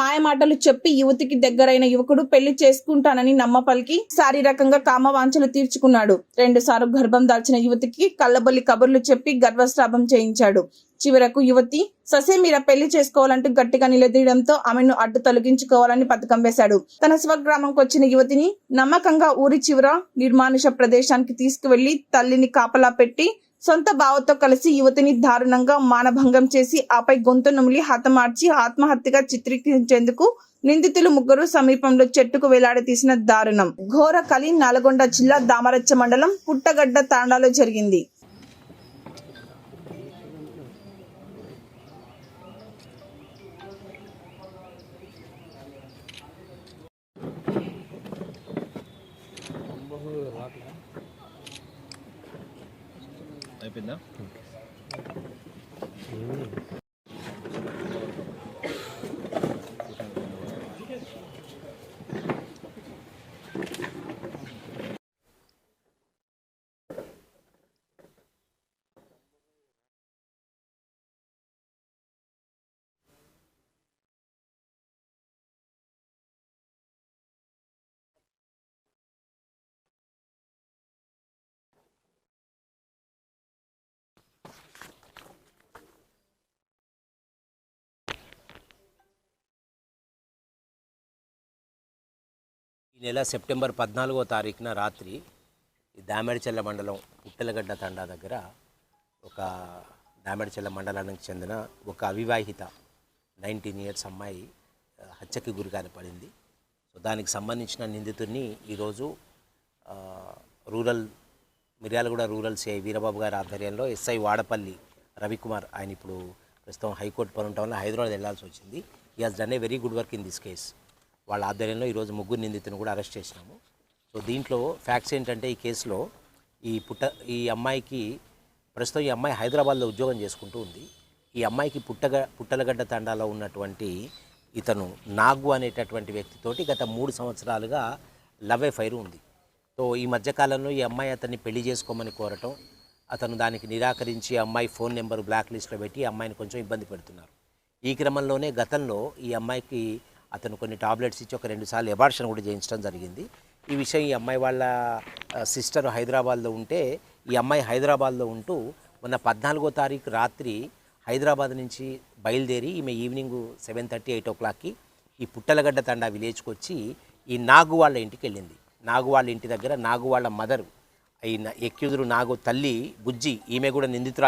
మాయమాటలు చెప్పి యువతికి దగ్గరైన యువకుడు పెళ్ళి చేసుకుంటానని నమ్మపలికి శారీరకంగా కామవాంఛలు తీర్చుకున్నాడు. రెండు సార్లు గర్భం దాల్చిన యువతికి కళ్ళబొల్లి కబుర్లు చెప్పి గర్భస్రాపం చేయించాడు. చివరకు యువతి ససేమిర పెళ్ళి చేసుకోవాలంటూ గట్టిగా నిలదీయడంతో ఆమెను అడ్డు తొలగించుకోవాలని పథకం వేశాడు. తన స్వగ్రామంకు వచ్చిన యువతిని నమ్మకంగా ఊరి చివర నిర్మానుష ప్రదేశానికి తీసుకువెళ్ళి తల్లిని కాపలా పెట్టి సొంత బావతో కలిసి యువతిని దారుణంగా మానభంగం చేసి ఆపై గొంతు నుమిలి హతమార్చి ఆత్మహత్యగా చిత్రీకరించేందుకు నిందితులు ముగ్గురు సమీపంలో చెట్టుకు వేలాడదీసిన దారుణం. ఘోర కలి నల్గొండ జిల్లా దామరచ్చ మండలం పుట్టగడ్డ తాండాలో జరిగింది. అయిపోయిందా? ఈ నెల సెప్టెంబర్ పద్నాలుగో తారీఖున రాత్రి ఈ దామెడిచెల్ల మండలం పుట్టలగడ్డ తండా దగ్గర ఒక దామెడిచెల్ల మండలానికి చెందిన ఒక అవివాహిత నైన్టీన్ ఇయర్స్ అమ్మాయి హత్యకి గురికాని పడింది. సో దానికి సంబంధించిన నిందితుడిని ఈరోజు rural Miryalaguda rural CI Veerababu గారి ఆధ్వర్యంలో ఎస్ఐ వాడపల్లి రవికుమార్ ఆయన ఇప్పుడు ప్రస్తుతం హైకోర్టు పని ఉండటం వల్ల హైదరాబాద్ వెళ్ళాల్సి వచ్చింది. He has done a very good work in this case వాళ్ళ ఆధ్వర్యంలో ఈరోజు ముగ్గురు నిందితులను కూడా అరెస్ట్ చేసినాము. సో దీంట్లో ఫ్యాక్ట్స్ ఏంటంటే ఈ కేసులో ఈ పుట్ట ఈ అమ్మాయికి ప్రస్తుతం ఈ అమ్మాయి హైదరాబాద్లో ఉద్యోగం చేసుకుంటూ ఉంది. ఈ అమ్మాయికి పుట్టగ పుట్టలగడ్డ తండాలో ఉన్నటువంటి ఇతను నాగు అనేటటువంటి వ్యక్తితోటి గత మూడు సంవత్సరాలుగా లవ్ ఫైర్ ఉంది. సో ఈ మధ్యకాలంలో ఈ అమ్మాయి అతన్ని పెళ్ళి చేసుకోమని కోరటం అతను దానికి నిరాకరించి అమ్మాయి ఫోన్ నెంబర్ బ్లాక్ లిస్ట్లో పెట్టి అమ్మాయిని కొంచెం ఇబ్బంది పెడుతున్నారు. ఈ క్రమంలోనే గతంలో ఈ అమ్మాయికి అతను కొన్ని టాబ్లెట్స్ ఇచ్చి ఒక రెండు సార్లు ఎబార్షన్ కూడా చేయించడం జరిగింది. ఈ విషయం ఈ అమ్మాయి వాళ్ళ సిస్టర్ హైదరాబాద్లో ఉంటే ఈ అమ్మాయి హైదరాబాద్లో ఉంటూ మొన్న పద్నాలుగో తారీఖు రాత్రి హైదరాబాద్ నుంచి బయలుదేరి ఈమె evening seven thirty eight o క్లాక్కి ఈ పుట్టలగడ్డ తండా విలేజ్కి వచ్చి ఈ నాగు వాళ్ళ ఇంటికి వెళ్ళింది. నాగు వాళ్ళ ఇంటి దగ్గర నాగు వాళ్ళ మదర్ ఈ ఎక్యూదురు నాగు తల్లి బుజ్జి ఈమె కూడా నిందితురాలు.